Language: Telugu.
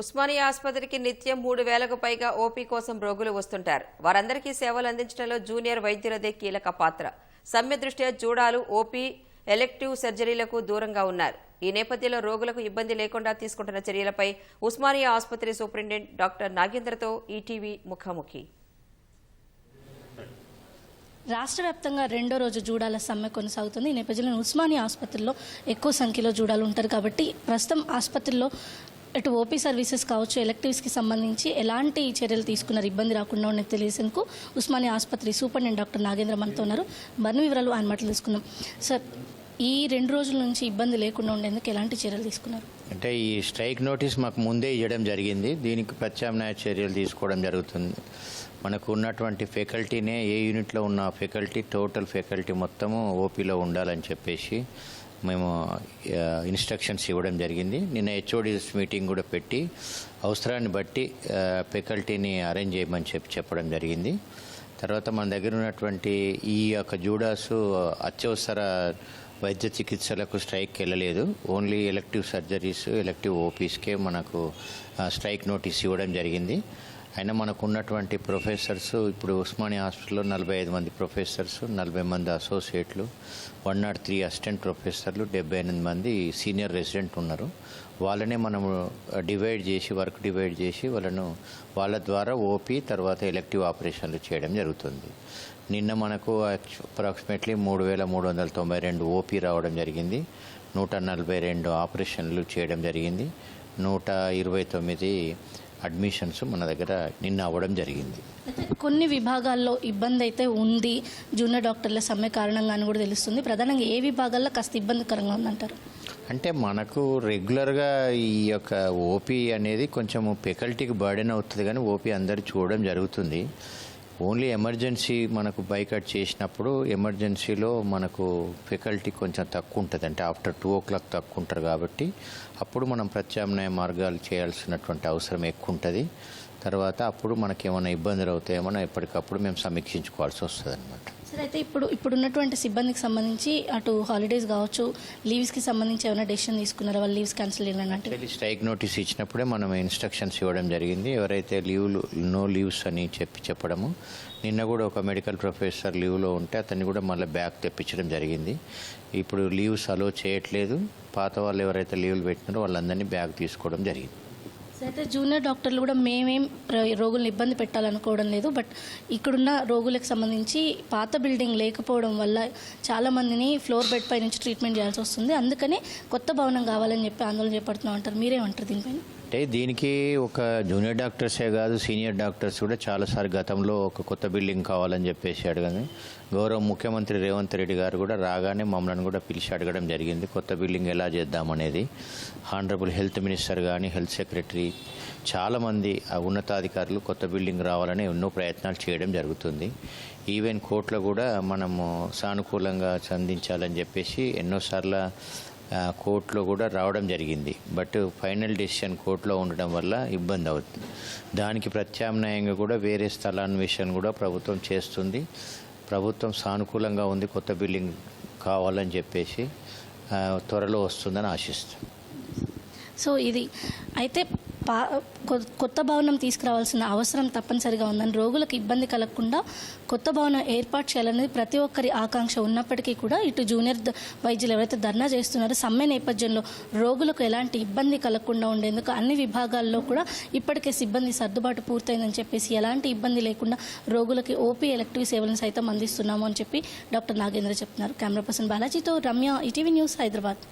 ఉస్మానియా ఆసుపత్రికి నిత్యం మూడు వేలకు పైగా ఓపీ కోసం రోగులు వస్తుంటారు. వారందరికీ సేవలు అందించడంలో జూనియర్ వైద్యులదే కీలక పాత్ర. సమ్మె దృష్ట్యా జూడాలు ఓపీ ఎలెక్టివ్ సర్జరీలకు దూరంగా ఉన్నారు. ఈ నేపథ్యంలో రోగులకు ఇబ్బంది లేకుండా తీసుకుంటున్న చర్యలపై ఉస్మానియా ఆసుపత్రి సూపరింటెండెంట్ డాక్టర్ నాగేంద్రతో ఈటీవీ ముఖాముఖి. రాష్ట్ర వ్యాప్తంగా రెండో రోజు జూడాల సమ్మె కొనసాగుతుంది. ఈ నేపథ్యంలో ఉస్మానియా ఆసుపత్రిలో ఎక్కువ సంఖ్యలో జూడాలు ఉంటారు కాబట్టి ప్రస్తుతం ఆసుపత్రిలో ఇటు ఓపీ సర్వీసెస్ కావచ్చు ఎలక్టివ్స్కి సంబంధించి ఎలాంటి చర్యలు తీసుకున్నారు ఇబ్బంది రాకుండా ఉన్నది తెలిసేందుకు ఉస్మానియా ఆసుపత్రి సూపరింటెండెంట్ డాక్టర్ నాగేంద్ర మనతో ఉన్నారు. మరిన్ని వివరాలు ఆయన మాటలు తీసుకున్నాం సార్ ఈ రెండు రోజుల నుంచి ఇబ్బంది లేకుండా ఉండేందుకు ఎలాంటి చర్యలు తీసుకున్నారు? అంటే ఈ స్ట్రైక్ నోటీస్ మాకు ముందే ఇవ్వడం జరిగింది. దీనికి ప్రత్యామ్నాయ చర్యలు తీసుకోవడం జరుగుతుంది. మనకు ఉన్నటువంటి ఫెకల్టీనే ఏ యూనిట్లో ఉన్న ఫెకల్టీ టోటల్ ఫెకల్టీ మొత్తము ఓపీలో ఉండాలని చెప్పేసి మేము ఇన్స్ట్రక్షన్స్ ఇవ్వడం జరిగింది. నిన్న హెచ్ఓడిస్ మీటింగ్ కూడా పెట్టి అవసరాన్ని బట్టి ఫెకల్టీని అరేంజ్ చేయమని చెప్పి చెప్పడం జరిగింది. తర్వాత మన దగ్గర ఉన్నటువంటి ఈ యొక్క జూడాసు అత్యవసర వైద్య చికిత్సలకు స్ట్రైక్ వెళ్ళలేదు. ఓన్లీ ఎలక్టివ్ సర్జరీస్ ఎలక్టివ్ ఓపీస్కే మనకు స్ట్రైక్ నోటీస్ ఇవ్వడం జరిగింది. అయినా మనకు ఉన్నటువంటి ప్రొఫెసర్స్ ఇప్పుడు ఉస్మానియా హాస్పిటల్లో నలభై ఐదు మంది ప్రొఫెసర్స్ నలభై మంది అసోసియేట్లు వన్ నాట్ త్రీ అసిస్టెంట్ ప్రొఫెసర్లు డెబ్బై ఎనిమిది మంది సీనియర్ రెసిడెంట్ ఉన్నారు. వాళ్ళనే మనము డివైడ్ చేసి వర్క్ డివైడ్ చేసి వాళ్ళను వాళ్ళ ద్వారా ఓపీ తర్వాత ఎలక్టివ్ ఆపరేషన్లు చేయడం జరుగుతుంది. నిన్న మనకు అప్రాక్సిమేట్లీ మూడు వేల మూడు వందల తొంభై రెండు ఓపీ రావడం జరిగింది. నూట నలభై రెండు ఆపరేషన్లు చేయడం జరిగింది. నూట ఇరవై తొమ్మిది అడ్మిషన్స్ మన దగ్గర నిన్న అవ్వడం జరిగింది. కొన్ని విభాగాల్లో ఇబ్బంది అయితే ఉంది. జూనియర్ డాక్టర్ల సమ్మె కారణంగా అని కూడా తెలుస్తుంది. ప్రధానంగా ఏ విభాగాల్లో కాస్త ఇబ్బందికరంగా ఉందంటారు? అంటే మనకు రెగ్యులర్గా ఈ యొక్క ఓపీ అనేది కొంచెం ఫెకల్టీకి బర్డెన్ అవుతుంది కానీ ఓపీ అందరు చూడడం జరుగుతుంది. ఓన్లీ ఎమర్జెన్సీ మనకు బైకట్ చేసినప్పుడు ఎమర్జెన్సీలో మనకు ఫెకల్టీ కొంచెం తక్కువ ఉంటుంది అంటే ఆఫ్టర్ టూ ఓ క్లాక్ తక్కువ ఉంటారు కాబట్టి అప్పుడు మనం ప్రత్యామ్నాయ మార్గాలు చేయాల్సినటువంటి అవసరం ఎక్కువ ఉంటుంది తర్వాత అప్పుడు మనకి ఏమైనా ఇబ్బందులు అవుతాయేమో ఎప్పటికప్పుడు మేము సమీక్షించుకోవాల్సి వస్తుంది అనమాట సరే అయితే ఇప్పుడు ఇప్పుడు ఉన్నటువంటి సిబ్బందికి సంబంధించి అటు హాలిడేస్ కావచ్చు లీవ్స్కి సంబంధించి ఏమైనా డెసిషన్ తీసుకున్నారా? వాళ్ళు leaves cancel actually strike notice ఇచ్చినప్పుడే మనం ఇన్స్ట్రక్షన్స్ ఇవ్వడం జరిగింది. ఎవరైతే లీవ్లు నో లీవ్స్ అని చెప్పి చెప్పడము నిన్న కూడా ఒక మెడికల్ ప్రొఫెసర్ లీవ్లో ఉంటే అతన్ని కూడా మళ్ళీ బ్యాక్ తెప్పించడం జరిగింది. ఇప్పుడు లీవ్స్ అలో చేయట్లేదు. పాత వాళ్ళు ఎవరైతే లీవ్లు పెట్టినారో వాళ్ళందరినీ బ్యాక్ తీసుకోవడం జరిగింది. అయితే జూనియర్ డాక్టర్లు కూడా మేమేం రోగులను రోగుల్ని ఇబ్బంది పెట్టాలనుకోవడం లేదు బట్ ఇక్కడున్న రోగులకు సంబంధించి పాత బిల్డింగ్ లేకపోవడం వల్ల చాలా మందిని ఫ్లోర్ బెడ్ పై నుంచి ట్రీట్మెంట్ చేయాల్సి వస్తుంది. అందుకనే కొత్త భవనం కావాలని చెప్పి ఆందోళన చేపడుతున్నాం అంటారు. మీరేమంటారు దీనిపైన? అంటే దీనికి ఒక జూనియర్ డాక్టర్సే కాదు సీనియర్ డాక్టర్స్ కూడా చాలాసార్లు గతంలో ఒక కొత్త బిల్డింగ్ కావాలని చెప్పేసి అడగని గౌరవ ముఖ్యమంత్రి రేవంత్ రెడ్డి గారు కూడా రాగానే మమ్మల్ని కూడా పిలిచి అడగడం జరిగింది. కొత్త బిల్డింగ్ ఎలా చేద్దామనేది హానరబుల్ హెల్త్ మినిస్టర్ కానీ హెల్త్ సెక్రటరీ చాలామంది ఉన్నతాధికారులు కొత్త బిల్డింగ్ రావాలని ఎన్నో ప్రయత్నాలు చేయడం జరుగుతుంది. ఈవెన్ కోర్టులో కూడా మనము సానుకూలంగా సంధించాలని చెప్పేసి ఎన్నోసార్ల కోర్టులో కూడా రావడం జరిగింది. బట్ ఫైనల్ డెసిషన్ కోర్టులో ఉండడం వల్ల ఇబ్బంది అవుతుంది. దానికి ప్రత్యామ్నాయంగా కూడా వేరే స్థలాన్వేషణ కూడా ప్రభుత్వం చేస్తుంది. ప్రభుత్వం సానుకూలంగా ఉంది కొత్త బిల్డింగ్ కావాలని చెప్పేసి త్వరలో వస్తుందని ఆశిస్తుంది. సో ఇది అయితే పా కొత్త భవనం తీసుకురావాల్సిన అవసరం తప్పనిసరిగా ఉందని రోగులకు ఇబ్బంది కలగకుండా కొత్త భవనం ఏర్పాటు చేయాలనేది ప్రతి ఒక్కరి ఆకాంక్ష ఉన్నప్పటికీ కూడా ఇటు జూనియర్ వైద్యులు ఎవరైతే ధర్నా చేస్తున్నారో సమ్మె నేపథ్యంలో రోగులకు ఎలాంటి ఇబ్బంది కలగకుండా ఉండేందుకు అన్ని విభాగాల్లో కూడా ఇప్పటికే సిబ్బంది సర్దుబాటు పూర్తయిందని చెప్పేసి ఎలాంటి ఇబ్బంది లేకుండా రోగులకి ఓపీ ఎలక్టివ్ సేవలను సైతం అందిస్తున్నాము అని చెప్పి డాక్టర్ నాగేంద్ర చెప్తున్నారు. కెమెరా పర్సన్ బాలాజీతో రమ్య ఈటీవీ న్యూస్ హైదరాబాద్.